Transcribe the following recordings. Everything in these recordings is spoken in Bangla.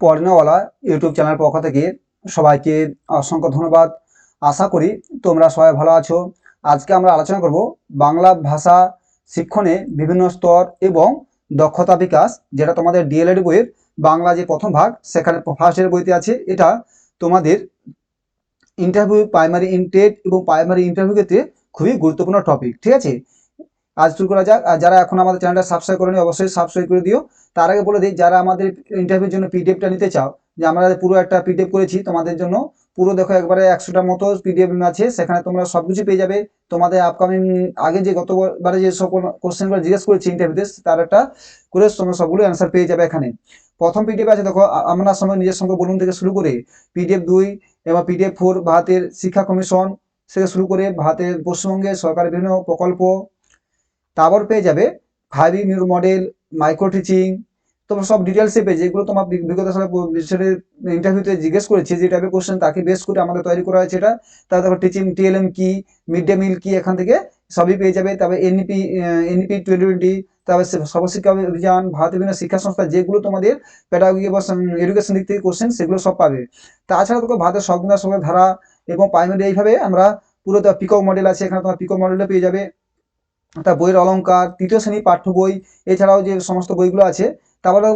পড়নাওয়ালা ইউটিউব চ্যানেল পক্ষ থেকে সবাইকে অসংখ্য ধন্যবাদ। আশা করি তোমরা সবাই ভালো আছো। আজকে আমরা আলোচনা করব বাংলা ভাষা শিক্ষণে বিভিন্ন স্তর এবং দক্ষতা বিকাশ, যেটা তোমাদের ডিএলএড বইয়ের বাংলা যে প্রথম ভাগ, সেখানে ফার্স্ট বইতে আছে। এটা তোমাদের ইন্টারভিউ প্রাইমারি ইনটেট এবং প্রাইমারি ইন্টারভিউ ক্ষেত্রে খুবই গুরুত্বপূর্ণ টপিক ঠিক আছে? আজ শুরু করা যাক। আর যারা এখন আমাদের চ্যানেলটা সাবস্ক্রাইব করেনি, অবশ্যই সাবস্ক্রাইব করে দিও। তার আগে বলে দিই, যারা আমাদের ইন্টারভিউর জন্য পিডিএফটা নিতে চাও, যে আমরা পুরো একটা পিডিএফ করেছি তোমাদের জন্য, পুরো দেখো একবারে একশোটার মতো পিডিএফ আছে, সেখানে তোমরা সব কিছু পেয়ে যাবে। তোমাদের আপকামিং আগে যে গতবারে যে সব কোশ্চেনগুলো জিজ্ঞেস করেছি ইন্টারভিউতে তার একটা করে তোমরা সবগুলো অ্যান্সার পেয়ে যাবে এখানে। প্রথম পিডিএফ আছে, দেখো আমরা সময় নিজের সঙ্গে বলুন থেকে শুরু করে পিডিএফ দুই এবং পিডিএফ ফোর ভারতের শিক্ষা কমিশন থেকে শুরু করে, ভারতের পশ্চিমবঙ্গের সরকারের বিভিন্ন প্রকল্প তারপর পেয়ে যাবে five new model micro teaching তোমরা সব ডিটেলসে পেয়ে যেগুলো তোমার বিগত সালে ইন্টারভিউতে জিজ্ঞেস করেছে যে টাইপের কোশ্চেন তাকে বেস করে আমাদের তৈরি করা হয়েছে এটা। তারপর টিচিং টিএলএম কি মিড ডে মিল কি, এখান থেকে সবই পেয়ে যাবে। তারপর এনইপি এনইপি টোয়েন্টি টোয়েন্টি তারপর সর্বশিক্ষা অভিযান ভারতের বিভিন্ন শিক্ষা সংস্থা, যেগুলো তোমাদের প্যাডাগি বা এডুকেশন দিক থেকে কোশ্চেন সেগুলো সব পাবে। তাছাড়া দেখো ভারতের সংবিধান সঙ্গে ধারা এবং প্রাইমারি এইভাবে আমরা পুরো পিকক মডেল আছে, এখানে তোমার পিকক মডেলটা পেয়ে যাবে। তার বইয়ের অলংকার, তৃতীয় শ্রেণি পাঠ্য বই, এছাড়াও যে সমস্ত বইগুলো আছে, তারপরে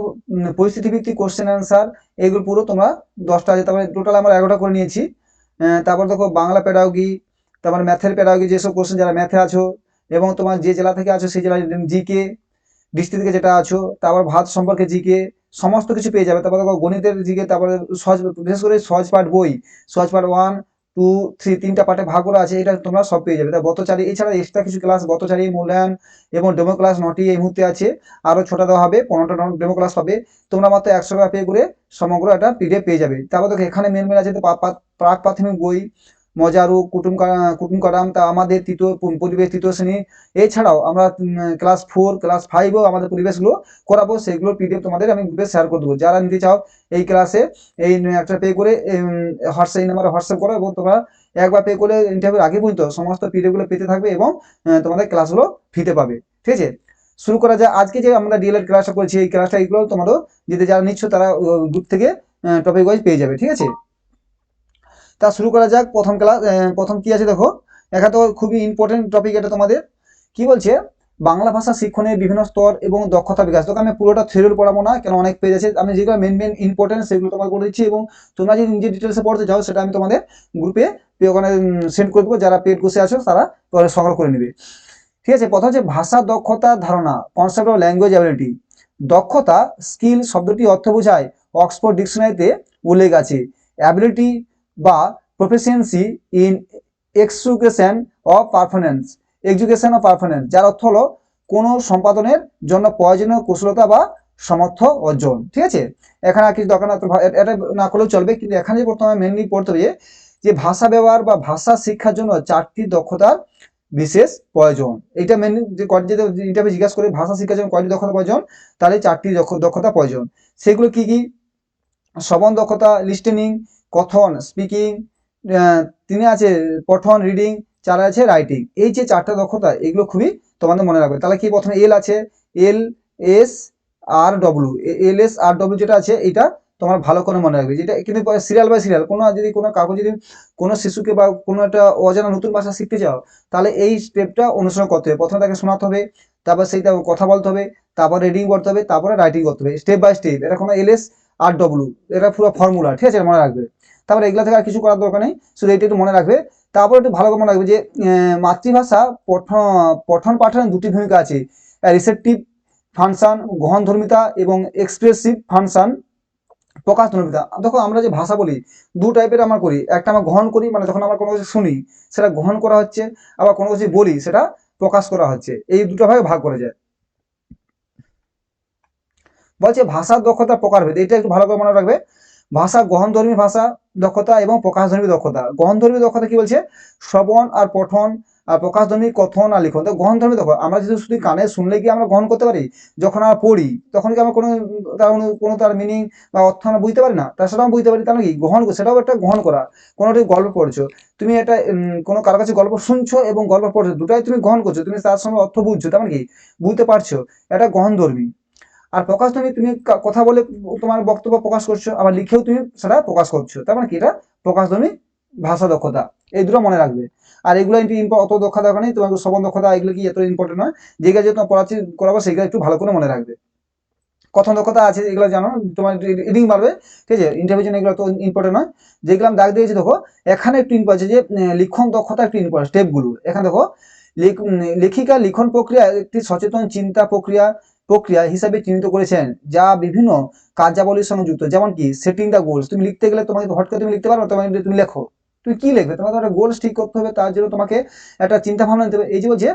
পরিস্থিতি ভিত্তিক কোশ্চেন অ্যান্সার এগুলো পুরো তোমরা দশটা আছে। তারপরে টোটাল আমরা এগারোটা করে নিয়েছি। তারপর দেখো বাংলা পেডাগি তারপরে ম্যাথের পেডাগি যেসব কোশ্চেন যারা ম্যাথে আছো, এবং তোমার যে জেলা থেকে আছো, সেই জেলার জিকে ডিস্ট্রিক্ট থেকে যেটা আছো, তারপর ভাত সম্পর্কে জিকে সমস্ত কিছু পেয়ে যাবে। তারপর দেখো গণিতের জিকে তারপরে সহজ, বিশেষ করে সহজ পাঠ বই, সহজ পাঠ ওয়ান টু থ্রি তিনটা পার্টে ভাগ করা আছে, এটা তোমরা সব পেয়ে যাবে। তা বতচারী এছাড়া এক্সট্রা কিছু ক্লাস বতচারী মূল্যায়ন এবং ডেমো ক্লাস নটি এই মুহূর্তে আছে। আরও ছোটা দেওয়া হবে, পনেরোটা ডেমো ক্লাস পাবে তোমরা মাত্র একশো টাকা পে করে সমগ্র একটা পিডিএফ পেয়ে যাবে। তারপর দেখো, এখানে মেন মেন আছে প্রাক প্রাথমিক বই মজারু, কুটুম কুটুম কারাম, তা আমাদের তৃতীয় পরিবেশ তৃতীয় শ্রেণি। এছাড়াও আমরা ক্লাস ফোর ক্লাস ফাইভও আমাদের পরিবেশগুলো করাবো, সেগুলোর পিডিএফ তোমাদের আমি গ্রুপে শেয়ার করে দেবো। যারা নিতে চাও এই ক্লাসে এই একটা পে করে হোয়াটসঅ্যাপ এই নাম্বারে হোয়াটসঅ্যাপ করো এবং তোমরা একবার পে করে ইন্টারভিউ আগে পর্যন্ত সমস্ত পিডিএফগুলো পেতে থাকবে এবং তোমাদের ক্লাসগুলো ফ্রিতে পাবে। ঠিক আছে? শুরু করা যায় আজকে যে আমরা ডিএলএড ক্লাসটা করেছি, এই ক্লাসটা এগুলো তোমাদের যদি যারা নিচ্ছ তারা গ্রুপ থেকে টপিক ওয়াইজ পেয়ে যাবে। ঠিক আছে? তা শুরু করা যাক। প্রথম ক্লাস প্রথম কি আছে দেখো? এখানে তো খুবই ইম্পর্টেন্ট টপিক এটা তোমাদের। কি বলছে? বাংলা ভাষা শিক্ষণের বিভিন্ন স্তর এবং দক্ষতা বিকাশ। তোকে আমি পুরোটা থিওরি পড়াবো না, কেন অনেক পেজ আছে। আমি যেগুলো মেন মেন ইম্পর্টেন্ট সেগুলো তোমাকে করে দিচ্ছি এবং তোমরা যদি নিজে ডিটেলসে পড়তে চাও, সেটা আমি তোমাদের গ্রুপে ওখানে সেন্ড করে দেবো। যারা পেড কোর্সে আছো, তারা সংগ্রহ করে নেবে। ঠিক আছে, প্রথম হচ্ছে ভাষা দক্ষতা ধারণা কনসেপ্ট অফ ল্যাঙ্গুয়েজ অ্যাবিলিটি দক্ষতা স্কিল শব্দটি অর্থ বোঝায়। অক্সফোর্ড ডিকশনারিতে উল্লেখ আছে। অ্যাবিলিটি বা proficiency in execution of performance education of performance যার অর্থ হলো কোনো সম্পাদনের জন্য প্রয়োজনীয় কুশলতা বা সমর্থ অর্জন। ঠিক আছে? এখানে আর কিছু দরকার না এটা- না করলেও চলবে, কিন্তু এখানে যে প্রথমে মেনলি পড়তে হবে, যে ভাষা ব্যবহার বা ভাষা শিক্ষার জন্য চারটি দক্ষতার বিশেষ প্রয়োজন। এটা মেন যে ইন্টারভিউ জিজ্ঞাসা করে, ভাষা শিক্ষার জন্য কয়টি দক্ষতা প্রয়োজন, তাহলে চারটি দক্ষতা প্রয়োজন। সেগুলো কি কি? শ্রবণ দক্ষতা লিস্টেনিং কথন স্পিকিং তিনি আছে পঠন রিডিং চার আছে রাইটিং এই যে চারটা দক্ষতা, এগুলো খুবই তোমাদের মনে রাখবে। তাহলে কি প্রথমে এল আছে? L S R W L S R W যেটা আছে এটা তোমার ভালো করে মনে রাখবে। যেটা কিন্তু সিরিয়াল বাই সিরিয়াল কোনো যদি কোনো কাগজ যদি কোনো শিশুকে বা কোনো একটা অজানা নতুন ভাষা শিখতে চাও, তাহলে এই স্টেপটা অনুসরণ করতে হবে। প্রথমে তাকে শোনাতে হবে, তারপর সেইটা কথা বলতে হবে, তারপর রিডিং করতে হবে, তারপরে রাইটিং করতে হবে। স্টেপ বাই স্টেপ এটা কোনো এল এস আর ডব্লু এটা পুরো ফর্মুলা ঠিক আছে? মনে রাখবে। তারপরে এগুলো থেকে আর কিছু করার দরকার নেই। শুধু এইটা একটু মনে রাখবে। তারপর একটু ভালো মনে রাখবে যে মাতৃভাষা পঠন পঠন পাঠনের দুটি ভূমিকা আছে। রিসেপটিভ ফাংশন গ্রহণধর্মিতা এবং এক্সপ্রেসিভ ফাংশান প্রকাশ ধর্মিতা দেখো আমরা যে ভাষা বলি, দু টাইপের আমরা করি। একটা আমরা গ্রহণ করি মানে যখন আমরা কোনো কিছু শুনি, সেটা গ্রহণ করা হচ্ছে, আবার কোনো কিছু বলি, সেটা প্রকাশ করা হচ্ছে। এই দুটো ভাগে ভাগ করা যায়। বলছে ভাষার দক্ষতা প্রকারভেদ, এটা একটু ভালো করে মনে রাখবে। ভাষা গ্রহণধর্মী ভাষা দক্ষতা এবং প্রকাশধর্মী দক্ষতা। গ্রহণধর্মী দক্ষতা কি বলছে? শ্রবণ আর পঠন আর প্রকাশধর্মী কথন আর লিখন। তো গ্রহণধর্মী দক্ষতা আমরা যদি শুধু কানে শুনলে কি আমরা গ্রহণ করতে পারি? যখন আমরা পড়ি তখন কি আমরা কোনো তার কোনো- তার মিনিং বা অর্থ আমরা বুঝতে পারি না? তার সেটাও বুঝতে পারি তাহলে কি? গ্রহণ সেটাও একটা গ্রহণ করা। কোনো একটা গল্প পড়ছো তুমি উম, কোনো কারও কাছে গল্প শুনছো এবং গল্প পড়ছো দুটাই তুমি গ্রহণ করছ তুমি তার সঙ্গে অর্থ বুঝছ তেমন কি? বুঝতে পারছ এটা গ্রহণধর্মী। আর প্রকাশধ্বনি তুমি কা- কথা বলে তোমার বক্তব্য প্রকাশ করছ, আবার লিখেও তুমি সেটা প্রকাশ করছ। তার মানে কি এটা? প্রকাশধ্বনি ভাষা দক্ষতা। এই দুটো মনে রাখবে। আর এগুলো একটু অত দক্ষতা নেই তোমার শ্রবণ দক্ষতা এগুলো কি এত ইম্পর্টেন্ট নয়? যেগুলো যে তোমার পড়াচ্ছি, করাবো সেগুলো একটু ভালো করে মনে রাখবে। কথন দক্ষতা আছে, এগুলো জানো, তোমার রিডিং পারবে ঠিক আছে? ইন্টারভিউ জন্য এগুলো তো ইম্পর্টেন্ট নয়। যেগুলো দাগ দিয়েছি, দেখো, এখানে একটু ইম্প আছে যে লিখন দক্ষতা একটু ইম্পর্টেন্ট স্টেপগুলো এখানে দেখো, লেখ- লেখিকা লিখন প্রক্রিয়া একটি সচেতন চিন্তা প্রক্রিয়া প্রক্রিয়া হিসাবে চিহ্নিত করেছেন, যা বিভিন্ন কার্যাবলীর সঙ্গে যুক্ত। যেমন কি সেটিং দ্য গোলস তুমি লিখতে গেলে তোমাকে হট করে তুমি লিখতে পারো তোমার তুমি লেখো। তুমি কি লিখবে? তোমাকে একটা গোলস ঠিক করতে হবে, তার জন্য তোমাকে একটা চিন্তা ভাবনা নিতে হবে। এই যে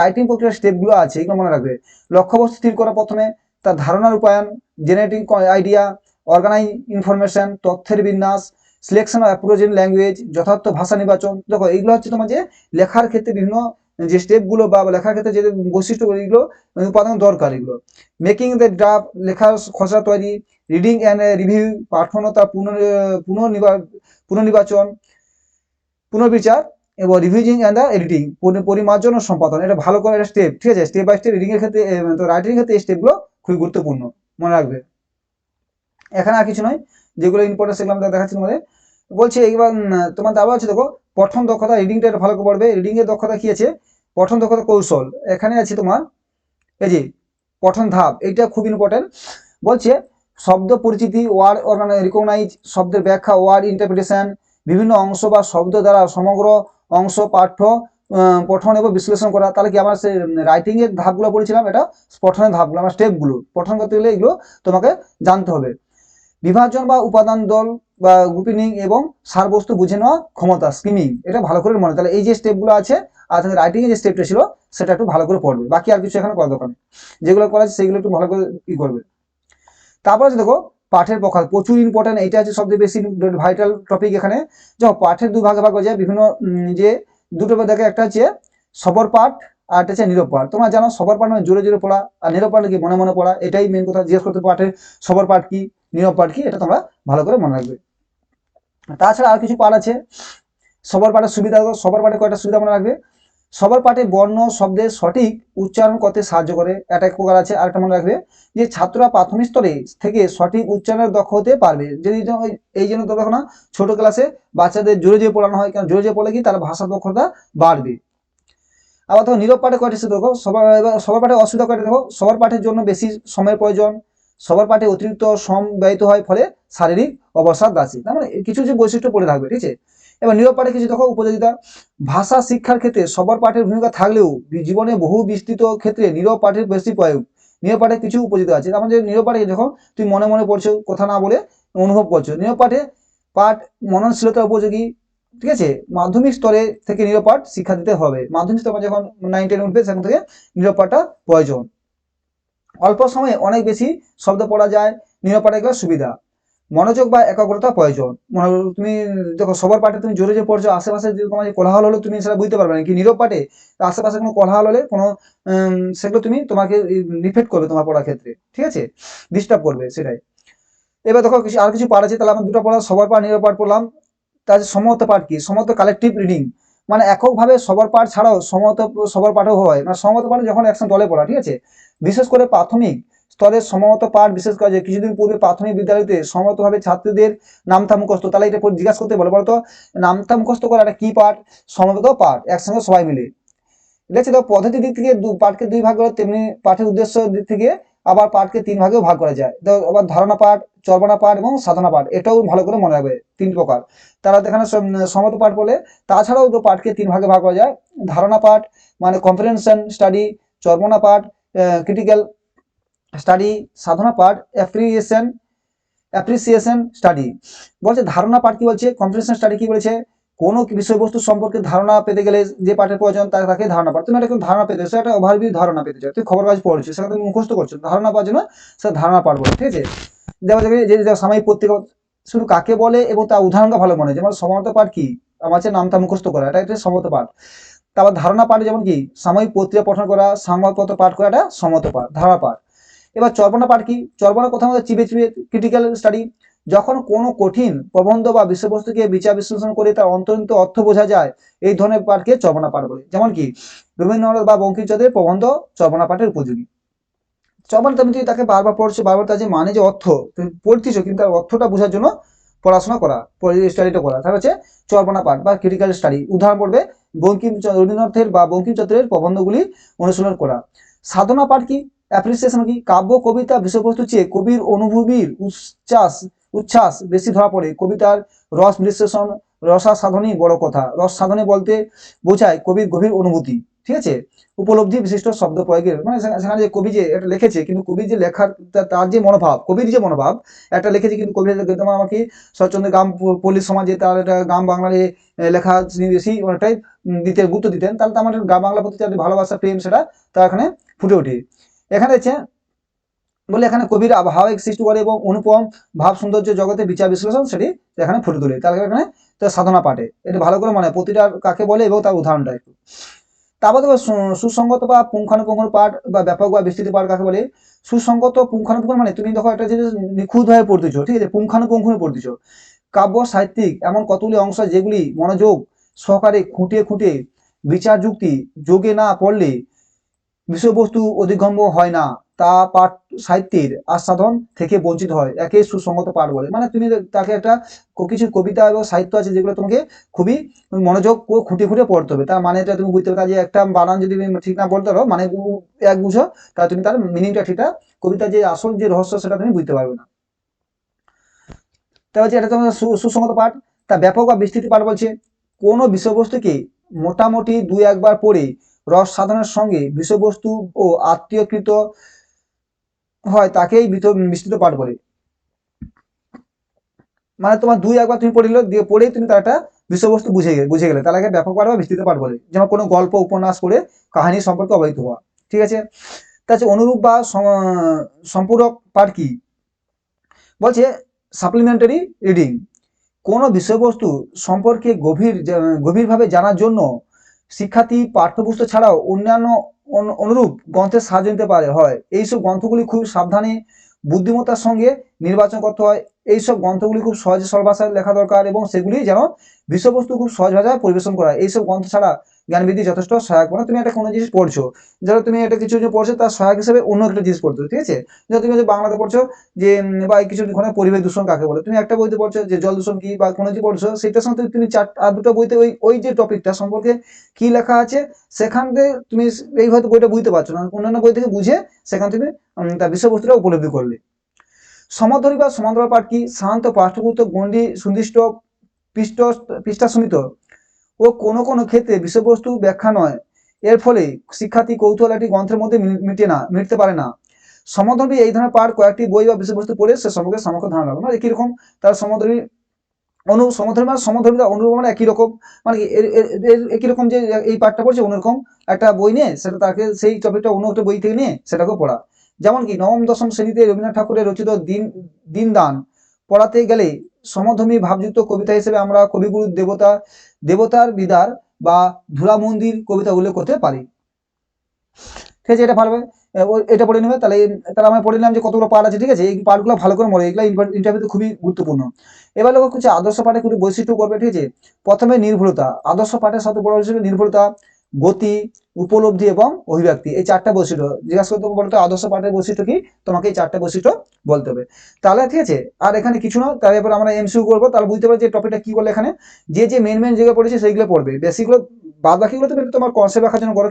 রাইটিং প্রক্রিয়ার স্টেপগুলো আছে, এগুলো মনে রাখবে। লক্ষ্যবস্তু স্থির করা প্রথমে তার ধারণার রূপায়ণ জেনারেটিং আইডিয়া অর্গানাইজ ইনফরমেশন তথ্যের বিন্যাস সিলেকশন অ্যাপ্রোচ ইন ল্যাঙ্গুয়েজ যথার্থ ভাষা নির্বাচন। দেখো এইগুলো হচ্ছে তোমার যে লেখার ক্ষেত্রে বিভিন্ন যে স্টেপগুলো বা লেখার ক্ষেত্রে যে বৈশিষ্ট্যগুলো এগুলো উপাদান দরকার এগুলো। মেকিং দ্য ড্রাফট লেখার খসড়া তৈরি রিডিং অ্যান্ড রিভিউ পাঠনতা পুনর পুনর্নিবা পুনর্নির্বাচন পুনর্বিচার এবং রিভিউজিং অ্যান্ড দ্য এডিটিং পরিমার্জন সম্পাদন এটা ভালো করে একটা স্টেপ ঠিক আছে? স্টেপ বাই স্টেপ রিডিং এর ক্ষেত্রে এ, তো রাইটিং এর ক্ষেত্রে এই স্টেপগুলো খুবই গুরুত্বপূর্ণ মনে রাখবে। এখানে আর কিছু নয় যেগুলো ইম্পর্টেন্ট সেগুলো আমরা দেখাচ্ছি তোমাদের। বলছে এইবার উম, তোমার দাবা আছে দেখো পঠন দক্ষতা রিডিংটা ভালো করে পড়বে। রিডিং এর দক্ষতা কি আছে? পঠন দক্ষতা কৌশল। এখানে আছে তোমার, এই যে পঠন ধাপ এটা খুব ইম্পর্টেন্ট বলছে, শব্দ পরিচিতি ওয়ার্ড রিকগনাইজ শব্দের ব্যাখ্যা ওয়ার্ড ইন্টারপ্রিটেশন বিভিন্ন অংশ বা শব্দ দ্বারা সমগ্র অংশ, পাঠ্য পঠন এবং বিশ্লেষণ করা। তাহলে কি আমার সেই রাইটিং এর ধাপগুলো পড়েছিলাম? এটা পঠনের ধাপগুলো, আমার স্টেপগুলো পঠন করতে গেলে এগুলো তোমাকে জানতে হবে। বিভাজন বা উপাদান দল বা গ্রুপিং এবং সারবস্তু বুঝে নেওয়া ক্ষমতা স্কিমিং এটা ভালো করে মনে তাহলে এই যে স্টেপগুলো আছে, আর রাইটিং এর যে স্টেপটা ছিল, সেটা একটু ভালো করে পড়বে। বাকি আর কিছু এখানে করা দরকার যেগুলো করা আছে, সেগুলো একটু ভালো করে ই করবে। তারপর আছে দেখো, পাঠের প্রকার, প্রচুর ইম্পর্টেন্ট এটা হচ্ছে সবচেয়ে বেশি ভাইটাল টপিক এখানে। দেখো পাঠের দু ভাগে হয়ে যায়, বিভিন্ন যে দুটো দেখে, একটা হচ্ছে সবর পাঠ, আর একটা হচ্ছে নীরব পাঠ। তোমরা জানো, সবর পাঠ মানে জোরে জোরে পড়া, আর নীরব পাঠ কি মনে মনে পড়া? এটাই মেন কথা, জিজ্ঞেস করতে পাঠের সবর পাঠ কি? নীরব পাঠ কি, এটা তোমরা ভালো করে মনে রাখবে। তাছাড়া আর কিছু পাঠ আছে? সবার পাঠের সুবিধা সবার পাঠে কয়টা সুবিধা মনে রাখবে? সবার পাঠে বর্ণ শব্দের সঠিক উচ্চারণ করতে সাহায্য করে, এটা এক প্রকার আছে। আরেকটা মনে রাখবে যে ছাত্ররা প্রাথমিক স্তরে থেকে সঠিক উচ্চারণের দক্ষ হতে পারবে। যদি এই জন্য তো দেখো না, ছোট ক্লাসে বাচ্চাদের জোরে জোরে পড়ানো হয়, কারণ জোরে জোরে পড়লে কি তার ভাষা দক্ষতা বাড়বে। আবার দেখো নীরব পাঠে কয়টা দেখো? সবার সবার পাঠে অসুবিধা কয়টা দেখো? সবার পাঠের জন্য বেশি সময়ের প্রয়োজন। সবার পাঠে অতিরিক্ত শ্রম ব্যয়িত হয় ফলে শারীরিক অবসাদ আছে। তার মানে কিছু কিছু বৈশিষ্ট্য পড়ে থাকবে, ঠিক আছে? এবার নীরব পাঠে কিছু দেখো, উপযোগিতা। ভাষা শিক্ষার ক্ষেত্রে সবার পাঠের ভূমিকা থাকলেও জীবনে বহু বিস্তৃত ক্ষেত্রে নীরব পাঠের বেশি প্রয়োগ। নীরব পাঠে কিছু উপযোগিতা আছে। আমাদের নীরব পাঠে যখন তুমি মনে মনে পড়ছো, কথা না বলে অনুভব করছ। নীরব পাঠে পাঠ মননশীলতা উপযোগী, ঠিক আছে? মাধ্যমিক স্তরে থেকে নীরব পাঠ শিক্ষা দিতে হবে। মাধ্যমিক স্তরে যখন নাইন টেন উঠবে, সেখান থেকে নীরব পাঠটা প্রয়োজন। অল্প সময়ে অনেক বেশি শব্দ পড়া যায় গেলে সুবিধা। মনোযোগ বা একাগ্রতা প্রয়োজন। মনে তুমি দেখো, সবার পাঠে তুমি জোরে যে পড়ছো, আশেপাশে যদি তোমার কোলাহল হলো, তুমি সেটা বুঝতে পারবে না। কি নীরব পাঠে আশেপাশে কোনো কোলাহল হলে, কোনো সেগুলো তুমি তোমাকে রিফ্লেক্ট করবে তোমার পড়ার ক্ষেত্রে। ঠিক আছে? ডিস্টার্ব করবে, সেটাই। এবার দেখো, কিছু, আর কিছু পাঠ আছে, তাহলে আমরা দুটো পড়া সবার পাঠ, নীরব পাঠ পড়লাম। তার সমত পাঠ কি? সমত কালেকটিভ রিডিং মানে এককভাবে সবার পাঠ ছাড়াও সমত সবার পাঠও হয়। মানে সমত পাঠ যখন একসঙ্গে দলে পড়া, ঠিক আছে? বিশেষ করে প্রাথমিক স্তরের সমত পাঠ বিশেষ করে যে কিছুদিন পূর্বে প্রাথমিক বিদ্যালয়তে সমতভাবে ছাত্রীদের নামতা মুখস্থ, তাহলে এটা জিজ্ঞাসা করতে বলে বলতো নামতা মুখস্থ করা একটা কি পাঠ সমবেত পাঠ একসঙ্গে সবাই মিলে। ঠিক আছে? তো পদ্ধতি দিক থেকে পাঠকে দুই ভাগ তেমনি পাঠের উদ্দেশ্য দিক থেকে আবার পাঠকে তিন ভাগেও ভাগ করা যায়। তো আবার ধারণা পাঠ চর্বনা পাঠ এবং সাধনা পাঠ, এটাও ভালো করে মনে রাখবে তিন প্রকার। তারা এখানে সম- সমত পাঠ বলে, তাছাড়াও তো পাঠকে তিন ভাগে ভাগ করা যায়। ধারণা পাঠ মানে কম্প্রিহেনশন স্টাডি চর্বনা পাঠ ক্রিটিক্যাল স্টাডি সাধনা পাঠ অ্যাপ্রিসিয়েশন অ্যাপ্রিসিয়েশন স্টাডি বলছে ধারণা পাঠ কি বলছে? কম্প্রিহেনশন স্টাডি কি বলেছে? কোনো বিষয়বস্তু সম্পর্কে ধারণা পেতে গেলে যে পাঠের প্রয়োজন তার তাকে ধারণা পাঠ তুমি একটা ধারণা পেতে একটা ওভারভিউ ধারণা পেতে চাও। তুই খবর কাজ পড়ছো সেটা তুমি মুখস্থ করছ, ধারণা পাওয়ার জন্য সেটা ধারণা পাঠ ঠিক আছে? দেখা দেখবে যে সাময়িক পত্রিকা, শুধু কাকে বলে এবং তার উদাহরণটা ভালো মনে হয়। যেমন সমর্থ পাঠ কি? আমার নামটা মুখস্থ করা, এটা একটা সমত পাঠ। তারপর ধারণা পাঠ যেমন কি? সাময়িক পত্রিকা পঠন করা, সংবাদপত্র পাঠ করা, এটা সমত পাঠ, ধারণা পাঠ। এবার চর্বনা পাঠ কি? চর্বনা কথা আমাদের চিবে চিবে ক্রিটিক্যাল স্টাডি যখন কোনো কঠিন প্রবন্ধ বা বিষয়বস্তুকে বিচার বিশ্লেষণ করে তার অন্তর্নিহিত অর্থ বোঝা যায়, এই ধরনের পাঠকে চর্বনা পাঠ বলে। যেমন কি, রবীন্দ্রনাথ বা বঙ্কিমচন্দ্রের প্রবন্ধ চর্বনা পাঠের উপযোগী। চরবানা তুমি যদি তাকে বারবার পড়ছো, বারবার তার যে মানে যে অর্থ, তুমি পড়তেছো, কিন্তু তার অর্থটা বোঝার জন্য পড়াশোনা করা স্টাডিটা করা, তার হচ্ছে চরবানা পাঠ বা ক্রিটিক্যাল স্টাডি উদাহরণ পড়বে বঙ্কিম রবীন্দ্রনাথের বা বঙ্কিমচন্দ্রের প্রবন্ধগুলি অনুশীলন করা। সাধনা পাঠ কি? অ্যাপ্রিসিয়েশন কি? কাব্য, কবিতা, বিষয়বস্তু চেয়ে কবির অনুভূমির উচ্ছ্বাস উচ্ছ্বাস বেশি ধরা পড়ে। কবিতার রস বিশ্লেষণ রসা সাধনই বড় কথা। রস সাধনে বলতে বোঝায় কবির গভীর অনুভূতি ঠিক আছে? উপলব্ধি বিশিষ্ট শব্দ প্রয়োগের মানে সেখা- সেখানে যে কবি যে এটা লিখেছে কিন্তু কবি যে লেখার তার যে মনোভাব কবির যে মনোভাব একটা লিখেছে কিন্তু কবি তোমার আমাকে শরৎচন্দ্র গ্রাম পল্লী সমাজে তার একটা গ্রাম বাংলায় এ, লেখা বেশি অনেকটাই দিতে গুরুত্ব দিতেন। তাহলে তো আমার গ্রাম বাংলা প্রতি তার ভালোবাসা প্রেম সেটা তার এখানে ফুটে ওঠে। এখানে হচ্ছে বলে এখানে কবির আবহাওয়িক সৃষ্টি করে এবং অনুপম ভাব সৌন্দর্য জগতে বিচার বিশ্লেষণ সেটি এখানে ফুটে তোলে। তাহলে এখানে তো সাধনা পাঠে। এটা ভালো করে মানে প্রতিটা কাকে বলে এবং তার উদাহরণটা একটু। তারপর দেখো সু- সুসংগত বা পুঙ্খানুপুঙ্খ পাঠ বা ব্যাপক বা বিস্তৃত পাঠ কাকে বলে? সুসংগত পুঙ্খানুপুঙ্খ মানে তুমি দেখো একটা জিনিস নিখুঁতভাবে পড়তেছো, ঠিক আছে? পুঙ্খানুপুঙ্খ পড়তেছো। কাব্য, সাহিত্যিক, এমন কতগুলি অংশ যেগুলি মনোযোগ সহকারে খুঁটিয়ে খুঁটিয়ে বিচার যুক্তি যোগে না পড়লে বিষয়বস্তু অধিগম্য হয় না। তা পাঠ সাহিত্যের আস্বাদন থেকে বঞ্চিত হয়, একে সুসংগত পাঠ বলে। মানে তুমি তাকে একটা কিছু কবিতা এবং সাহিত্য আছে যেগুলো তোমাকে খুবই মনোযোগ ও খুঁটে খুঁটে পড়তে হবে। তার মানেটা তুমি বুঝতে তার যে একটা বানান যদি তুমি ঠিক না বলতে পারো মানে এক বুঝো, তাহলে তুমি তার মিনিংটা ঠিকঠাক কবিতা যে আসল যে রহস্য সেটা তুমি বুঝতে পারবে না। তা হচ্ছে এটা তোমার সু- সুসংগত পাঠ। তা ব্যাপক বা বিস্তৃত পাঠ বলছে, কোনো বিষয়বস্তুকে মোটামুটি দুই একবার পড়ে রস সাধনের সঙ্গে বিষয়বস্তু ও আত্মীয়কৃত হয়, তাকেই বিস্তৃত পাঠ বলে। মানে তোমার দুই একবার তুমি পড়িল দিয়ে পড়েই তুমি তার একটা বিষয়বস্তু বুঝে গেলে বুঝে গেলে। তাহলে ব্যাপক পাঠ বা বিস্তৃত পাঠ বলে। যেমন কোনো গল্প, উপন্যাস পড়ে কাহিনী সম্পর্কে অবহিত হওয়া। ঠিক আছে? তার হচ্ছে অনুরূপ বা সম্পূরক পাঠ কি? বলছে সাপ্লিমেন্টারি রিডিং কোনো বিষয়বস্তু সম্পর্কে গভীর গভীরভাবে জানার জন্য শিক্ষার্থী পাঠ্যপুস্তক ছাড়াও অন্যান্য অন- অনুরূপ গ্রন্থের সাহায্য নিতে পারে। হয়, এইসব গ্রন্থগুলি খুব সাবধানে, বুদ্ধিমত্তার সঙ্গে নির্বাচন করতে হয়। এইসব গ্রন্থগুলি খুব সহজে সরল ভাষায় লেখা দরকার এবং সেগুলি যেন বিষয়বস্তু খুব সহজ ভাষায় পরিবেশন করা। এইসব গ্রন্থ ছাড়া জ্ঞান বৃদ্ধি যথেষ্ট সহায়ক মানে তুমি একটা কোনো জিনিস পড়ছো, ধরো তুমি একটা কিছু যে পড়ছো তার সহায়ক হিসেবে অন্য একটা জিনিস পড়ছো ঠিক আছে? ধরো তুমি যে বাংলাতে পড়ছো যে বা কিছু ওখানে পরিবেশ দূষণ কাকে বলে? তুমি একটা বইতে পড়ছো যে জল দূষণ কি বা কোনো যে পড়ছো, সেটার সঙ্গে তুমি চার, আর দুটো বইতে ওই ওই যে টপিকটা সম্পর্কে কি লেখা আছে, সেখান থেকে তুমি এই হয়তো বইটা বুঝতে পারছ না। অন্যান্য বই থেকে বুঝে সেখান থেকে তার বিষয়বস্তুটা উপলব্ধি করলে। সমাধরি বা সমান্তরাল পাঠ কি? শান্ত পাঠ্যপুস্তক, গণ্ডি, সুনির্দিষ্ট পৃষ্ঠ পৃষ্ঠাসমিত ও কোনো কোনো ক্ষেত্রে বিষয়বস্তু ব্যাখ্যা নয়। এর ফলে শিক্ষার্থী কৌতূহল একটি গ্রন্থের মধ্যে মিটে না, মিটতে পারে না। সমধর্মী এই ধরনের পাঠ কয়েকটি বই বা বিষয়বস্তু পড়ে সে সম্পর্কে সমগ্র ধারণা রাখবে মানে একই রকম তার সমধর্মী অনু, সমধর্মী মানে অনুরূপ মানে একই রকম। মানে একই রকম যে এই পাঠটা পড়ছে, অন্যরকম একটা বই নিয়ে সেটা তাকে সেই টপিকটা অন্য একটা বই থেকে নিয়ে সেটাকে পড়া। যেমন কি নবম, দশম শ্রেণীতে রবীন্দ্রনাথ ঠাকুরের রচিত দিন, দিনদান। পড়াতে গেলে সমধর্মী ভাবযুক্ত কবিতা হিসেবে আমরা কবিগুরু, দেবতা, দেবতার বিদার বা ধুলা মন্দির কবিতা উল্লেখ করতে পারি। ঠিক আছে, এটা ভালো এটা পড়ে নেবে, তাহলে তাহলে আমরা পড়ে নিলাম যে কতগুলো পাঠ আছে, ঠিক আছে? এই পাঠগুলো ভালো করে মনে, এগুলো ইন্টারভিউতে খুবই গুরুত্বপূর্ণ। এবার লোক হচ্ছে আদর্শ পাঠে কিছু বৈশিষ্ট্য করবে, ঠিক আছে? প্রথমে নির্ভুলতা। আদর্শ পাঠের সাথে বড় হিসেবে নির্ভুলতা। গতি, উপলব্ধি এবং অভিব্যক্তি। এই চারটা বৈশিষ্ট্য। জিজ্ঞাসা করতে বলতে, আদর্শ পাঠের বৈশিষ্ট্য কি? তোমাকে এই চারটা বৈশিষ্ট্য বলতে হবে। তাহলে ঠিক আছে, আর এখানে কিছু না তার এবার আমরা এমসিউ করব, তাহলে বুঝতে পারছি যে টপিকটা কি বলে এখানে। যে যে মেন মেন যেগুলো পড়েছে সেইগুলো পড়বে। বেসিকগুলো বাদ বাকিগুলো তো তোমার কনসেপ্ট রাখার জন্য করো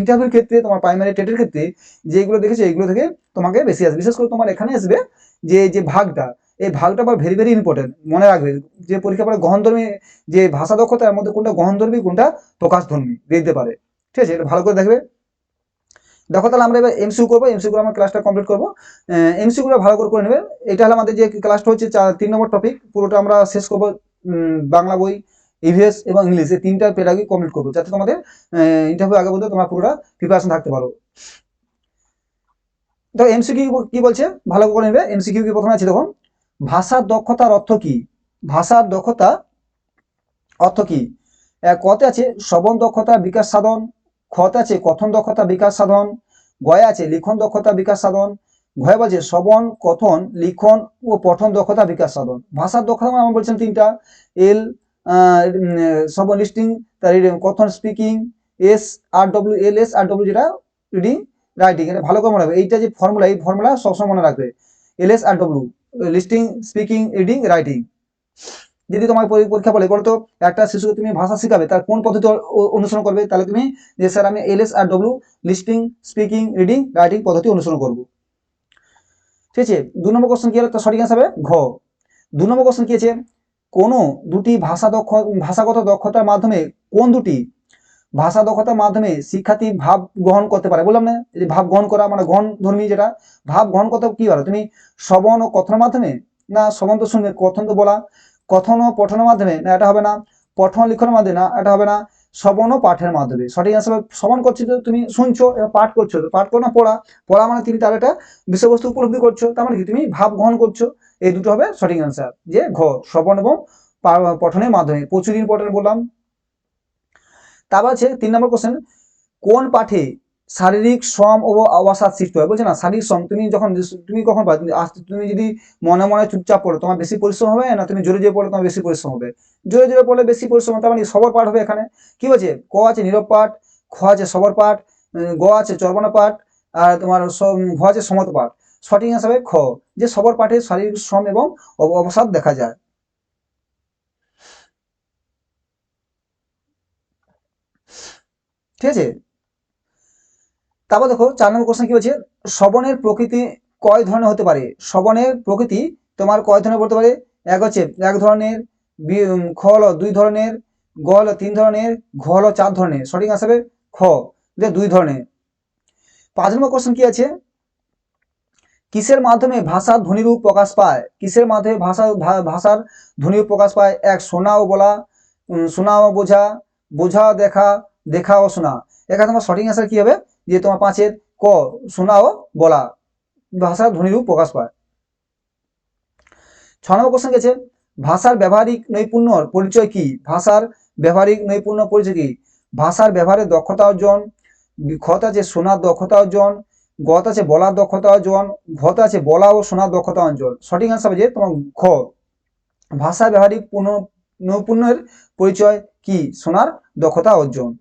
ইন্টারভিউর ক্ষেত্রে, তোমার প্রাইমারি টেটের ক্ষেত্রে, যেগুলো দেখেছ, এইগুলো থেকে তোমাকে বেশি আসবে। বিশেষ করে তোমার এখানে আসবে যে যে ভাগটা এই ভাগটা আবার ভেরি ভেরি ইম্পর্টেন্ট মনে রাখবে। যে পরীক্ষা পরে গহনধর্মী, যে ভাষা দক্ষতা, এর মধ্যে কোনটা গহনধর্মী, কোনটা প্রকাশধর্মী, দেখতে পারে। ঠিক আছে, এটা ভালো করে দেখবে। দেখো তাহলে আমরা এবার এমসিউ করব এমসিউ করে আমরা ক্লাসটা কমপ্লিট করব। এমসিউ গুলো ভালো করে করে নেবে। এটা হলো আমাদের যে ক্লাসটা হচ্ছে চার- তিন নম্বর টপিক পুরোটা আমরা শেষ করব বাংলা বই ইভিএস এবং ইংলিশ এই তিনটা পেরাগি কমপ্লিট করব, যাতে তোমাদের ইন্টারভিউ আগে পর্যন্ত তোমরা পুরোটা প্রিপারেশন থাকতে পারো। তো এমসিকিউ কি বলছে? ভালো করে নেবে। এমসিকিউ কি প্রথমে আছে দেখো ভাষার দক্ষতার অর্থ কি? ভাষার দক্ষতা অর্থ কি? কতে আছে শ্রবণ দক্ষতা বিকাশ সাধন, খতে আছে কথন দক্ষতা বিকাশ সাধন, গয়ে আছে লিখন দক্ষতা বিকাশ সাধন, ঘয়ে বলছে শ্রবণ, কথন, লিখন ও পঠন দক্ষতা বিকাশ সাধন। ভাষার দক্ষতা মানে আমরা বলছেন তিনটা। এল শ্রবণ, লিস্টিং, তার কথন, speaking, S, R W, L, S, R W যেটা, রিডিং, রাইটিং, এটা ভালো করে মনে রাখবে। এইটা যে ফর্মুলা এই ফর্মুলা সবসময় মনে রাখবে। L, S, R W. Listening speaking reading writing যদি তোমার পরী- পরীক্ষা বলে, বলো তো, একটা শিশুকে তুমি ভাষা শেখাবে, তার কোন পদ্ধতি অনুসরণ করবে, তাহলে তুমি, যে স্যার আমি L S R W listening speaking reading writing পদ্ধতি অনুসরণ করব। ঠিক আছে? দু নম্বর কোশ্চেন কি হলো? তার সঠিক অ্যান্সার হবে ঘ। দু নম্বর কোশ্চেন কি আছে কোনো দুটি ভাষা দক্ষ ভাষাগত দক্ষতার মাধ্যমে কোন দুটি ভাষা দক্ষতার মাধ্যমে শিক্ষার্থী ভাব গ্রহণ করতে পারে। বললাম না যে ভাব গ্রহণ করা মানে গ্রহণ ধর্মী যেটা, ভাব গ্রহণ করতে কি পারো তুমি শ্রবণ ও কথনের মাধ্যমে না শ্রবণ তো শুনবে, কথন তো বলা। কথন ও পঠনের মাধ্যমে না এটা হবে না পঠন লিখনের মাধ্যমে না এটা হবে না শ্রবণ ও পাঠের মাধ্যমে। সঠিক হিসাবে শ্রবণ করছ তো তুমি শুনছো পাঠ করছ পাঠ করো না, পড়া। পড়া মানে তুমি তার একটা বিষয়বস্তু উপলব্ধি করছ, তার মানে কি? তুমি ভাব গ্রহণ করছ, এই দুটো হবে সঠিক অ্যান্সার যে ঘ, শ্রবণ এবং পঠনের মাধ্যমে। প্রচুর ইম্পর্টেন্ট বললাম। তারপর আছে তিন নম্বর কোশ্চেন কোন পাঠে শারীরিক শ্রম ও অবসাদ সৃষ্টি হয়? বলছে না, শারীরিক শ্রম, তুমি যখন তুমি কখন পাবে তুমি যদি মনে মনে চুপচাপ পড়ো, তোমার বেশি পরিশ্রম হবে না তুমি জোরে জোরে পড়লে তোমার বেশি পরিশ্রম হবে? জোরে জোরে পড়লে বেশি পরিশ্রম তার মানে সবর পাঠ হবে এখানে। কি বলছে? ক আছে নীরব পাঠ, খ আছে সবর পাঠ গ আছে চর্বণ পাঠ, আর তোমার ঘ আছে সমত পাঠ। সঠিক হিসাবে খ, যে সবর পাঠে শারীরিক শ্রম এবং অব- অবসাদ দেখা যায়। ঠিক আছে? তারপর দেখো, চার নম্বর কোশ্চেন কি বলছে? শ্রবণের প্রকৃতি কয় ধরনের হতে পারে? শ্রবণের প্রকৃতি তোমার কয় ধরনের বলতে পারে? এক হচ্ছে এক ধরনের খ হলো দুই ধরনের, গ হলো তিন ধরনের, ঘ চার ধরনের। সঠিক আসবে খ। যে দুই ধরনের। পাঁচ নম্বর কোশ্চেন কি আছে? কিসের মাধ্যমে ভাষার ধ্বনিরূপ প্রকাশ পায়? কিসের মাধ্যমে ভাষা ভাষার ধ্বনিরূপ প্রকাশ পায়? এক শোনা ও বলা শোনা ও বোঝা বোঝা দেখা দেখা ও শোনা এখানে তোমার সঠিক অ্যান্সার কি হবে? যে তোমার পাঁচের ক শোনা ও বলা। ভাষার ধ্বনিরূপ প্রকাশ পায়। ছ নম্বর কোশ্চেন গেছে, ভাষার ব্যবহারিক নৈপুণ্যর পরিচয় কি? ভাষার ব্যবহারিক নৈপুণ্য পরিচয় কি? ভাষার ব্যবহারের দক্ষতা অর্জন ক্ষত আছে শোনার দক্ষতা অর্জন, গত আছে বলার দক্ষতা অর্জন, ঘত আছে বলা ও শোনার দক্ষতা অর্জন। সঠিক হবে যে তোমার খ ভাষা ব্যবহারিক পুনঃ- নৈপুণ্যের পরিচয় কি? শোনার দক্ষতা অর্জন।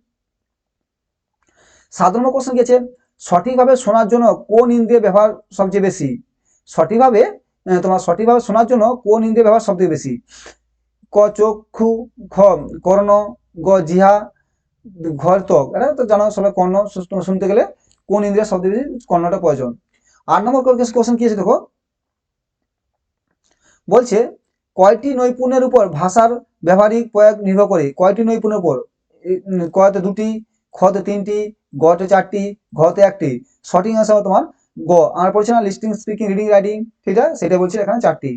নম্বর কোশ্চেন গেছে সঠিকভাবে শোনার জন্য কোন ইন্দ্রিয় ব্যবহার সবচেয়ে বেশি? সঠিকভাবে তোমার সঠিকভাবে শোনার জন্য কোন ইন্দ্রিয় ব্যবহার সবথেকে বেশি? ক, চক্ষু খ কর্ণ, গ জিহা ঘর, ত্বক। এটা তো জানো, সবাই কর্ণ শুনতে গেলে কোন ইন্দ্রিয় সবথেকে বেশি কর্ণটা প্রয়োজন। আট নম্বর কোশ্চেন কি আছে দেখো? বলছে, কয়টি নৈপুণ্যের উপর ভাষার ব্যবহারিক প্রয়োগ নির্ভর করে? কয়টি নৈপুণ্যের উপর? কয়তে দুটি খতে তিনটি গতে চারটি, ঘতে একটি। সঠিক আনসার হবে তোমার গ। আমার পড়ছে না লিস্টিং স্পিকিং রিডিং রাইটিং ঠিক আছে? সেটা বলছে এখানে চারটি।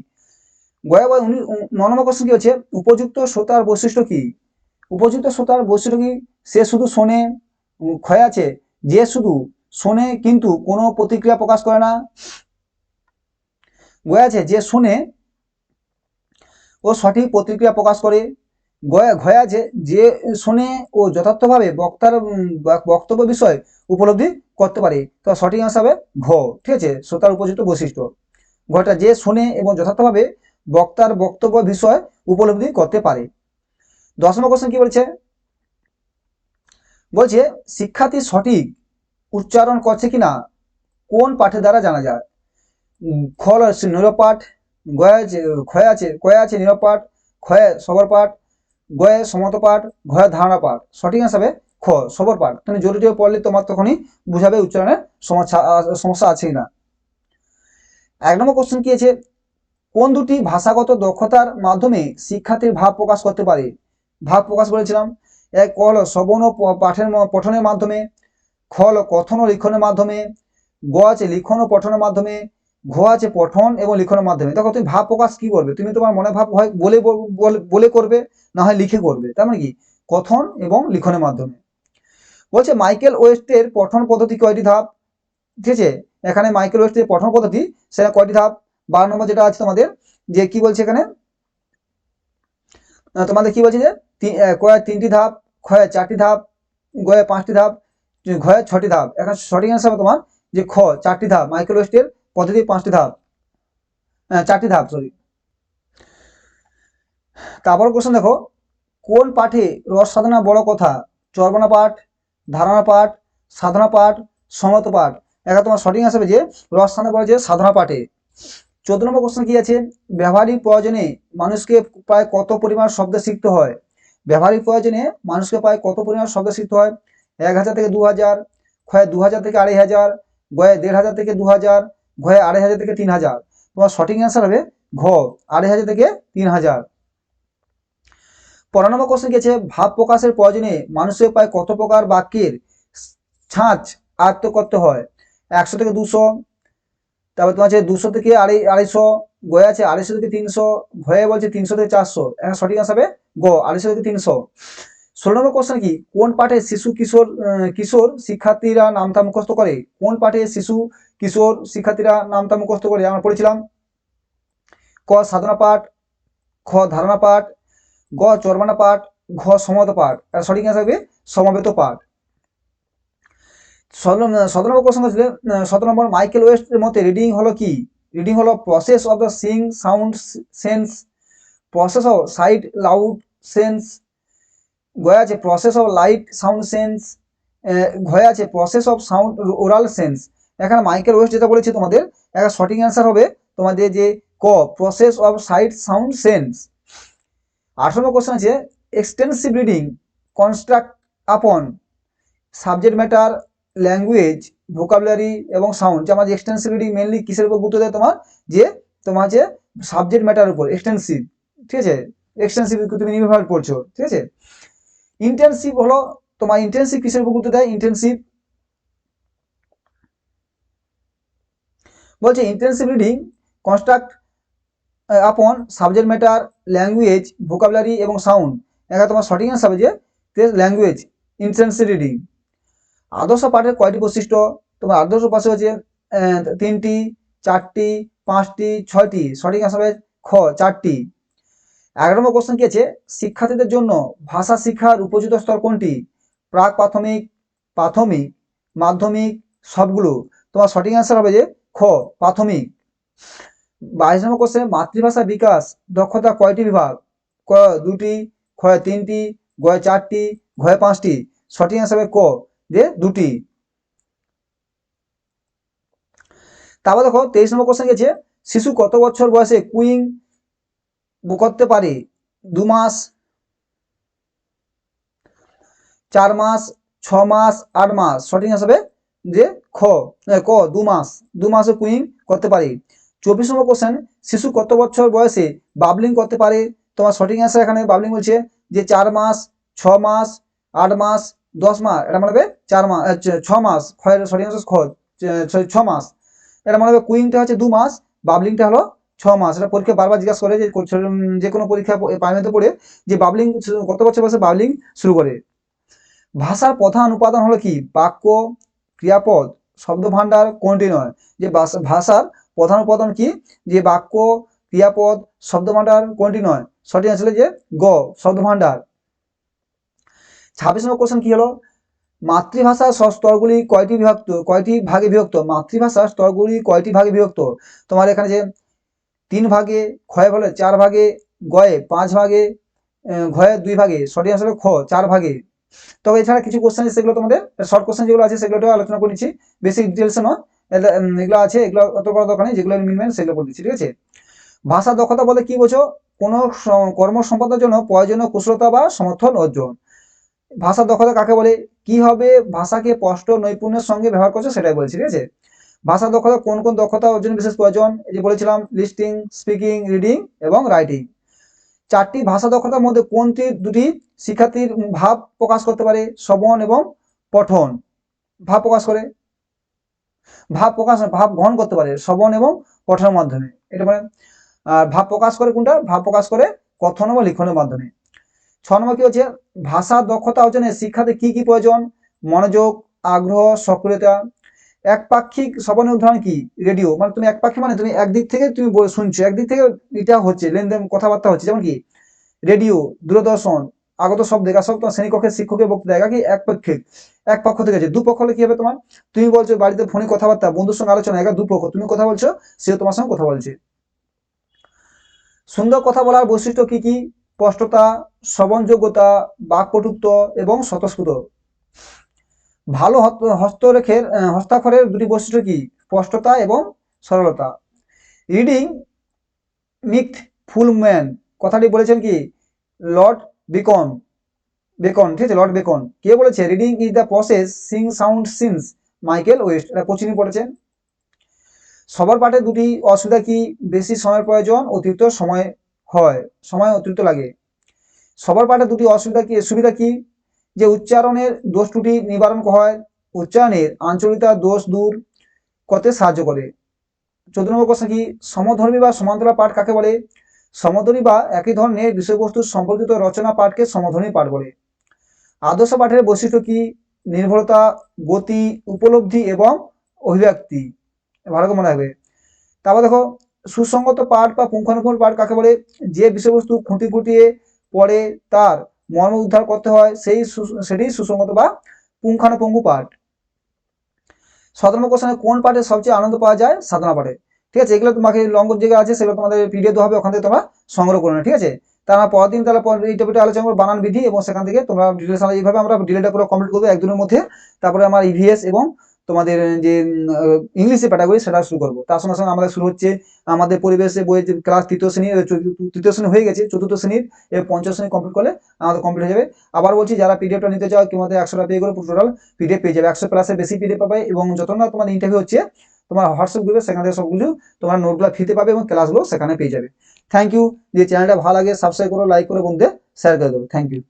গয়া বা উনি নম্বর কোশ্চেন কি হচ্ছে? উপযুক্ত শ্রোতার বৈশিষ্ট্য কি? উপযুক্ত শ্রোতার বৈশিষ্ট্য কি? সে শুধু শোনে ক্ষয় আছে? যে শুধু শোনে কিন্তু কোনো প্রতিক্রিয়া প্রকাশ করে না। গয়া আছে, যে শোনে, ও সঠিক প্রতিক্রিয়া প্রকাশ করে। গয়া আছে যে শোনে ও যথার্থভাবে বক্তার বক্তব্য বিষয় উপলব্ধি করতে পারে, তো সঠিক হবে ঘ, ঠিক আছে? শ্রোতার উপযুক্ত বৈশিষ্ট্য। ঘটা যে শোনে এবং যথার্থভাবে বক্তার বক্তব্য বিষয় উপলব্ধি করতে পারে। দশ নম্বর কোশ্চেন কি বলছে? বলছে, শিক্ষার্থী সঠিক উচ্চারণ করছে কিনা, কোন পাঠের দ্বারা জানা যায়? খল নিরপাঠ গয়া আছে ক্ষয় আছে কয়া আছে নিরপাঠ ক্ষয়ে সবর পাঠ গয়ে সমত পাঠ, ঘয়ে ধারণা পাঠ। সঠিক হিসাবে খ, সবর পাঠ। তুমি জোরে জোরে পড়লে তোমার তখনই বুঝাবে উচ্চারণের সমস্যা সমস্যা আছে না এক নম্বর কোশ্চেন কি আছে? কোন দুটি ভাষাগত দক্ষতার মাধ্যমে শিক্ষার্থীর ভাব প্রকাশ করতে পারে? ভাব প্রকাশ করেছিলাম। এক, ক শ্রবণ ও পাঠের পঠনের মাধ্যমে। খ কথন ও লিখনের মাধ্যমে। গ আছে লিখন ও পঠনের মাধ্যমে। ঘ আছে পঠন এবং লিখনের মাধ্যমে। দেখো তুমি ভাব প্রকাশ কি করবে? তুমি তোমার মনে ভাব হয় বলে বল- করবে না হয় লিখে করবে। তার মানে কি? কথন এবং লিখনের মাধ্যমে। বলছে মাইকেল ওয়েস্টের পঠন পদ্ধতি কয়টি ধাপ? ঠিক আছে? এখানে মাইকেল ওয়েস্টের পঠন পদ্ধতি সেটা কয়টি ধাপ? বারো নম্বর যেটা আছে তোমাদের যে কি বলছে এখানে? তোমাদের কি বলছে যে আহ, তিনটি ধাপ ক্ষয় চারটি ধাপ গয়ে পাঁচটি ধাপ ঘয়ে ছটি ধাপ। এখন সঠিক অ্যান্সার তোমার যে খ চারটি ধাপ। মাইকেল ওয়েস্টের পদ্ধতি পাঁচটি ধাপ। চারটি ধাপ সরি তারপর কোশ্চেন দেখো, কোন পাঠে রস সাধনা বড় কথা? চর্বনা পাঠ, ধারণা পাঠ, সাধনা পাঠ সমত পাঠ। এখানে তোমার সঠিক আসবে যে রস সাধনা বলে যে সাধনা পাঠে। চোদ্দ নম্বর কোশ্চেন কি আছে? ব্যবহারিক প্রয়োজনে মানুষকে প্রায় কত পরিমাণ শব্দ শিখতে হয়? ব্যবহারিক প্রয়োজনে মানুষকে প্রায় কত পরিমাণ শব্দ শিখতে হয়? এক হাজার থেকে দু হাজার, ক্ষয়ে দু হাজার থেকে আড়াই হাজার, গয়ে দেড় হাজার থেকে দু হাজার ঘয়ে আড়াই হাজার থেকে তিন হাজার। তোমার সঠিক অ্যান্সার হবে ঘ, আড়াই হাজার থেকে তিন হাজার। পনেরো কোশ্চেন আছে ভাব প্রকাশের প্রয়োজনে মানুষের প্রায় কত প্রকার বাক্যের ছাঁচ আয়ত্ত করতে হয়? একশো থেকে দুশো, তারপর তোমার আছে দুশো থেকে আড়াই, আড়াইশো গয়ে আছে আড়াইশো থেকে তিনশো, ঘয়ে বলছে তিনশো থেকে চারশো। সঠিক আনসার হবে গ আড়াইশো থেকে তিনশো। ষোলো নম্বর কোশ্চেন কি? কোন পাঠে শিশু কিশোর কিশোর শিক্ষার্থীরা নামতা মুখস্থ করে? কোন পাঠে শিশু কিশোর শিক্ষার্থীরা নামতা মুখস্থ করে? আমরা পড়েছিলাম। ক, সাধনা পাঠ, খ, ধারণা পাঠ, গ, চর্মনা পাঠ, ঘ সমত পাঠ। আর সঠিক আনসার হবে সমবেত পাঠ। সতেরো নম্বর কোশ্চেন হচ্ছে সতেরো নম্বর মাইকেল ওয়েস্টের মতে রিডিং হলো কি? রিডিং হলো process of the sing sound sense process of sight loud sense গয়ে আছে process of light sound sense ঘয়ে আছে process of sound oral sense এখানে মাইকেল ওয়েস্ট যেটা বলেছে তোমাদের, একটা সঠিক অ্যান্সার হবে তোমাদের যে ক process of sight sound sense আঠারো নম্বর কোশ্চেন আছে extensive reading construct upon subject matter language vocabulary এবং সাউন্ড যে আমার এক্সটেন্সিভ রিডিং মেনলি কিসের উপর গুরুত্ব দেয় তোমার? যে তোমার যে সাবজেক্ট ম্যাটার উপর এক্সটেন্সিভ ঠিক আছে? এক্সটেন্সিভ তুমি নির্ভর পড়ছো। ঠিক আছে? ইন্টেন্সিভ হলো তোমার ইন্টেন্সিভ কিসের গুরুত্ব দেয়? ইন্টেন্সিভ বলছে intensive reading construct upon subject matter language vocabulary এবং সাউন্ড এখানে তোমার সঠিক অ্যান্সার হবে যে ল্যাঙ্গুয়েজ ইন্টেন্সিভ রিডিং আদর্শ পাঠের কয়টি বৈশিষ্ট্য? তোমার আদর্শ পাশে হচ্ছে তিনটি, চারটি, পাঁচটি, ছয়টি। সঠিক অ্যান্সার হবে খ, চারটি। এগারো নম্বর কোশ্চেন কি আছে? শিক্ষার্থীদের জন্য ভাষা শিক্ষার উপযুক্ত স্তর কোনটি? প্রাক, প্রাথমিক প্রাথমিক, মাধ্যমিক, সবগুলো। তোমার সঠিক অ্যান্সার হবে যে খ, প্রাথমিক। বাইশ নম্বর কোশ্চেন মাতৃভাষা বিকাশ দক্ষতা কয়টি বিভাগ? ক, দুটি খ তিনটি, গয় চারটি, ঘয়ে পাঁচটি। সঠিক অ্যান্সার হবে ক যে দুটি। তারপর দেখো তেইশ নম্বর কোশ্চেন গেছে শিশু কত বছর বয়সে কুইং করতে পারে? দু মাস, চার মাস, ছ মাস, আট মাস, সঠিক হিসাবে যে খ ক, দু মাস, দু মাসে কুইং করতে পারে। চব্বিশ নম্বর কোশ্চেন শিশু কত বছর বয়সে বাবলিং করতে পারে? তোমার সঠিক অ্যান্সার এখানে বাবলিং বলছে যে চার মাস, ছ মাস, আট মাস, দশ মাস, এটা মনে হবে চার মাস ছ- মাস ক্ষয়ের সঠিক অ্যান্সার খ ছ- মাস। এটা মনে হবে কুইংটা হচ্ছে দু মাস, বাবলিংটা হলো ছ মাস এটা পরীক্ষা বারবার জিজ্ঞাসা করে যে যে কোনো পরীক্ষা প্রাইমারিতে পড়ে যে বাবলিং কত বছর বয়সে বাবলিং শুরু করে। ভাষার প্রধান উপাদান হলো কি? বাক্য, ক্রিয়াপদ শব্দ ভাণ্ডার কোনটি নয়? যে ভাষার প্রধান উপাদান কি? যে বাক্য, ক্রিয়াপদ শব্দ ভাণ্ডার কোনটি নয়? সঠিক আসলে যে গ শব্দ ভাণ্ডার ছাব্বিশ নম্বর কোশ্চেন কি হলো? মাতৃভাষার স্তরগুলি কয়টি বিভক্ত, কয়টি ভাগে বিভক্ত? মাতৃভাষার স্তরগুলি কয়টি ভাগে বিভক্ত? তোমার এখানে যে তিন ভাগে, ক্ষয় বলে চার ভাগে, গয়ে পাঁচ ভাগে ঘয়ে দুই ভাগে, সঠিক আসলে খ, চার ভাগে। তবে এছাড়া কিছু কোশ্চেন সেগুলো তোমাদের শর্ট কোশ্চেন যেগুলো আছে সেগুলো আলোচনা করে নিচ্ছি। বেশি ডিটেলসে নয়। এগুলো- আছে, এগুলো অত বড় নেই, যেগুলো মিনমেন সেগুলো বলে দিচ্ছি, ঠিক আছে? ভাষা দক্ষতা বলে কি বোঝো? কোনো কর্ম সম্পাদনের জন্য প্রয়োজনীয় কুশলতা বা সমর্থন অর্জন। ভাষা দক্ষতা কাকে বলে? কি হবে? ভাষাকে স্পষ্ট নৈপুণ্যের সঙ্গে ব্যবহার করছে, সেটাই বলছি, ঠিক আছে? ভাষা দক্ষতা, কোন কোন দক্ষতা অর্জন বিশেষ প্রয়োজন? এই যে বলেছিলাম, লিস্টিং, স্পিকিং, রিডিং এবং রাইটিং। চারটি ভাষা দক্ষতার মধ্যে কোনটি দুটি শিক্ষার্থীর ভাব প্রকাশ করতে পারে? শ্রবণ এবং পঠন। ভাব প্রকাশ করে। ভাব প্রকাশ, ভাব গ্রহণ করতে পারে শ্রবণ এবং পঠনের মাধ্যমে। এটা মানে আর ভাব প্রকাশ করে কোনটা? ভাব প্রকাশ করে কথন বা লিখনের মাধ্যমে। ছ নম্বর কি হচ্ছে? ভাষা দক্ষতা অর্জনে শিক্ষাতে কি কি প্রয়োজন? মনোযোগ, আগ্রহ, সক্রিয়তা। একপাক্ষিক শ্রবণের উদাহরণ কি? রেডিও মানে তুমি একপাক্ষিক মানে তুমি একদিক থেকে তুমি শুনছো, একদিক থেকে এটা হচ্ছে, লেনদেন কথাবার্তা হচ্ছে, যেমন কি? রেডিও দূরদর্শন, আগত শব্দ একা সব তোমার শ্রেণীকক্ষের শিক্ষকের বক্তৃতা একা কি একপাক্ষিক? এক পক্ষ থেকে আছে দুপক্ষ হলে কি হবে তোমার? তুমি বলছো বাড়িতে ফোনে কথাবার্তা, বন্ধুর সঙ্গে আলোচনা একা দুপক্ষ। তুমি কথা বলছো, সেও তোমার সঙ্গে কথা বলছে। সুন্দর কথা বলার বৈশিষ্ট্য কি কি? স্পষ্টতা, শ্রবণযোগ্যতা, বাকপটুত্ব এবং স্বতঃস্ফূর্ত। ভালো হস্তরেখের হস্তাক্ষরের দুটি বৈশিষ্ট্য কি? স্পষ্টতা এবং সরলতা। রিডিং মিথ ফুল ম্যান কথাটি বলেছেন কি? Lord Beacon. বেকন, ঠিক আছে, লর্ড বেকন। কে বলেছে? Reading is the process, sing sound sense. Michael West. এটা কোচিনি পড়েছেন? সবার পাঠে দুটি অসুবিধা কি? বেশি সময়ের প্রয়োজন, অতিরিক্ত সময় হয়। সময় অতিরিক্ত লাগে। সবার পাঠে দুটি অসুবিধা কি? সুবিধা কি? যে উচ্চারণের দোষ ত্রুটি নিবারণ হয়, উচ্চারণের আঞ্চলিকতা দোষ দূর করতে সাহায্য করে। চোদ্দ নম্বর প্রশ্ন কি, সমধর্মী বা সমান্তরা পাঠ কাকে বলে? সমধর্মী বা একই ধরনের বিষয়বস্তু সম্পর্কিত রচনা পাঠকে সমধর্মী পাঠ বলে। আদর্শ পাঠের বৈশিষ্ট্য কি? নির্ভরতা, গতি, উপলব্ধি এবং অভিব্যক্তি। ভালো করে মনে রাখবে। তারপর দেখো, সুসংগত পাঠ বা পুঙ্খানুপুঙ্খ পাঠ কাকে বলে? যে বিষয়বস্তু খুঁটি খুঁটিয়ে পড়ে তার মর্ম উদ্ধার করতে হয়, সেই সেটি সুসংগত বা পুঙ্খানুপুঙ্খ পাঠ। সতেরো কোশ্চেনে কোন পাঠে সবচেয়ে আনন্দ পাওয়া যায়? সাধনা পাঠে। ঠিক আছে, এগুলো তোমাকে লঙ্ঘ যেগুলো আছে সেগুলো তোমাদের পিডিএফ হবে, ওখান থেকে তোমরা সংগ্রহ করে নেবে ঠিক আছে? তারা পরের দিন পর- এই টপিকটা আলোচনা করব, বানান বিধি এবং সেখান থেকে তোমরা ডিটেলস এইভাবে আমরা ডিলেটা পুরো কমপ্লিট করব একদিনের মধ্যে। তারপরে আমার ইভিএস এবং তোমাদের যে ইংলিশে প্যাটাগরি সেটা শুরু করব। তার সঙ্গে সঙ্গে আমাদের শুরু হচ্ছে আমাদের পরিবেশে বইয়ের ক্লাস তৃতীয় শ্রেণি এ, তৃতীয় শ্রেণি হয়ে গেছে চতুর্থ শ্রেণির এর পঞ্চম শ্রেণি কমপ্লিট করলে আমাদের কমপ্লিট হয়ে যাবে। আবার বলছি যারা পিডিএফটা নিতে চাও তোমাদের একশো টাকা পে করে টোটাল পিডিএফ পেয়ে যাবে। একশো প্লাসের বেশি পিডিএফ পাবে এবং যত না তোমার ইন্টারভিউ হচ্ছে তোমার হোয়াটসঅ্যাপ গ্রুপে সেখান থেকে সবগুলো তোমার নোটগুলো ফ্রিতে পাবে এবং ক্লাসগুলো সেখানে পেয়ে যাবে। থ্যাংক ইউ যে চ্যানেলটা ভালো লাগে সাবস্ক্রাইব করো লাইক করে বন্ধুদের শেয়ার করে দেবো। Thank you